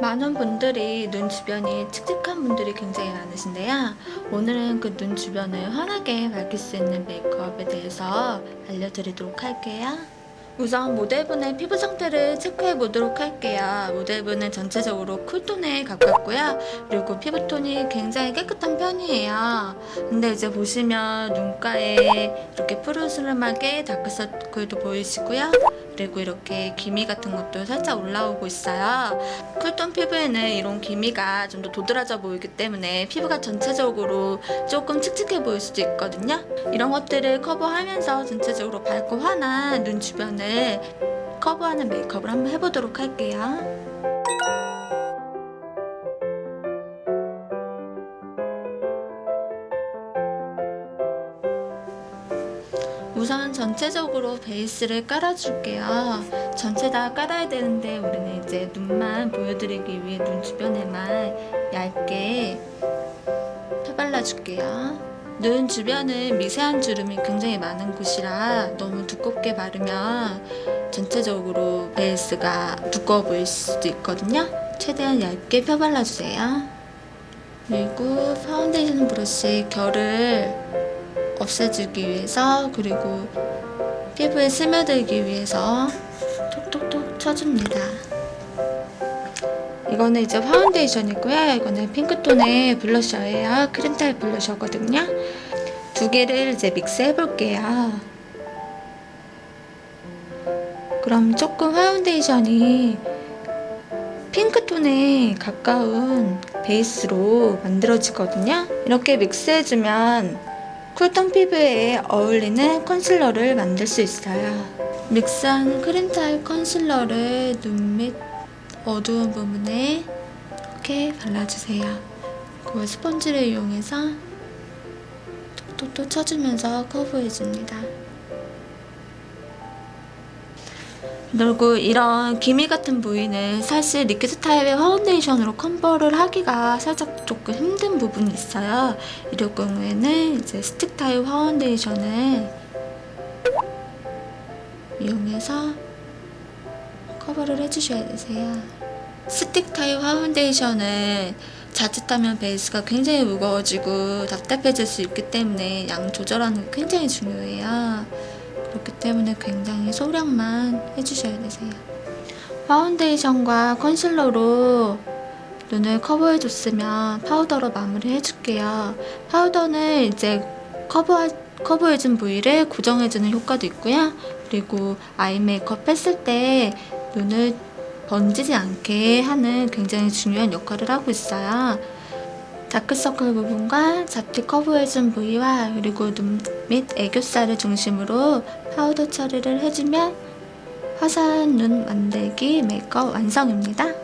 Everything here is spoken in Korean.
많은 분들이 눈 주변이 칙칙한 분들이 굉장히 많으신데요. 오늘은 그 눈 주변을 환하게 밝힐 수 있는 메이크업에 대해서 알려드리도록 할게요. 우선 모델분의 피부 상태를 체크해 보도록 할게요. 모델분은 전체적으로 쿨톤에 가깝고요. 그리고 피부톤이 굉장히 깨끗한 편이에요. 근데 이제 보시면 눈가에 이렇게 푸르스름하게 다크서클도 보이시고요. 그리고 이렇게 기미 같은 것도 살짝 올라오고 있어요. 쿨톤 피부에는 이런 기미가 좀 더 도드라져 보이기 때문에 피부가 전체적으로 조금 칙칙해 보일 수도 있거든요. 이런 것들을 커버하면서 전체적으로 밝고 환한 눈 주변을 커버하는 메이크업을 한번 해보도록 할게요. 우선 전체적으로 베이스를 깔아줄게요. 전체 다 깔아야 되는데 우리는 이제 눈만 보여드리기 위해 눈 주변에만 얇게 펴발라줄게요. 눈 주변은 미세한 주름이 굉장히 많은 곳이라 너무 두껍게 바르면 전체적으로 베이스가 두꺼워 보일 수도 있거든요. 최대한 얇게 펴발라주세요. 그리고 파운데이션 브러쉬 결을 없애주기 위해서 그리고 피부에 스며들기 위해서 톡톡톡 쳐줍니다. 이거는 이제 파운데이션이고요. 이거는 핑크톤의 블러셔예요. 크림 타입 블러셔거든요. 두 개를 이제 믹스해 볼게요. 그럼 조금 파운데이션이 핑크톤에 가까운 베이스로 만들어지거든요. 이렇게 믹스해주면 쿨톤 피부에 어울리는 컨실러를 만들 수 있어요. 믹스한 크림 타입 컨실러를 눈 밑 어두운 부분에 이렇게 발라주세요. 그리고 스펀지를 이용해서 톡톡톡 쳐주면서 커버해줍니다. 그리고 이런 기미 같은 부위는 사실 리퀴드 타입의 파운데이션으로 커버를 하기가 살짝 조금 힘든 부분이 있어요. 이럴 경우에는 이제 스틱 타입 파운데이션을 이용해서 커버를 해주셔야 되세요. 스틱 타입 파운데이션은 자칫하면 베이스가 굉장히 무거워지고 답답해질 수 있기 때문에 양 조절하는 게 굉장히 중요해요. 그렇기 때문에 굉장히 소량만 해주셔야 되세요. 파운데이션과 컨실러로 눈을 커버해줬으면 파우더로 마무리해줄게요. 파우더는 이제 커버, 커버해준 부위를 고정해주는 효과도 있고요. 그리고 아이 메이크업 했을 때 눈을 번지지 않게 하는 굉장히 중요한 역할을 하고 있어요. 다크서클 부분과 잡티 커브해준 부위와 그리고 눈밑 애교살을 중심으로 파우더 처리를 해주면 화사한 눈 만들기 메이크업 완성입니다.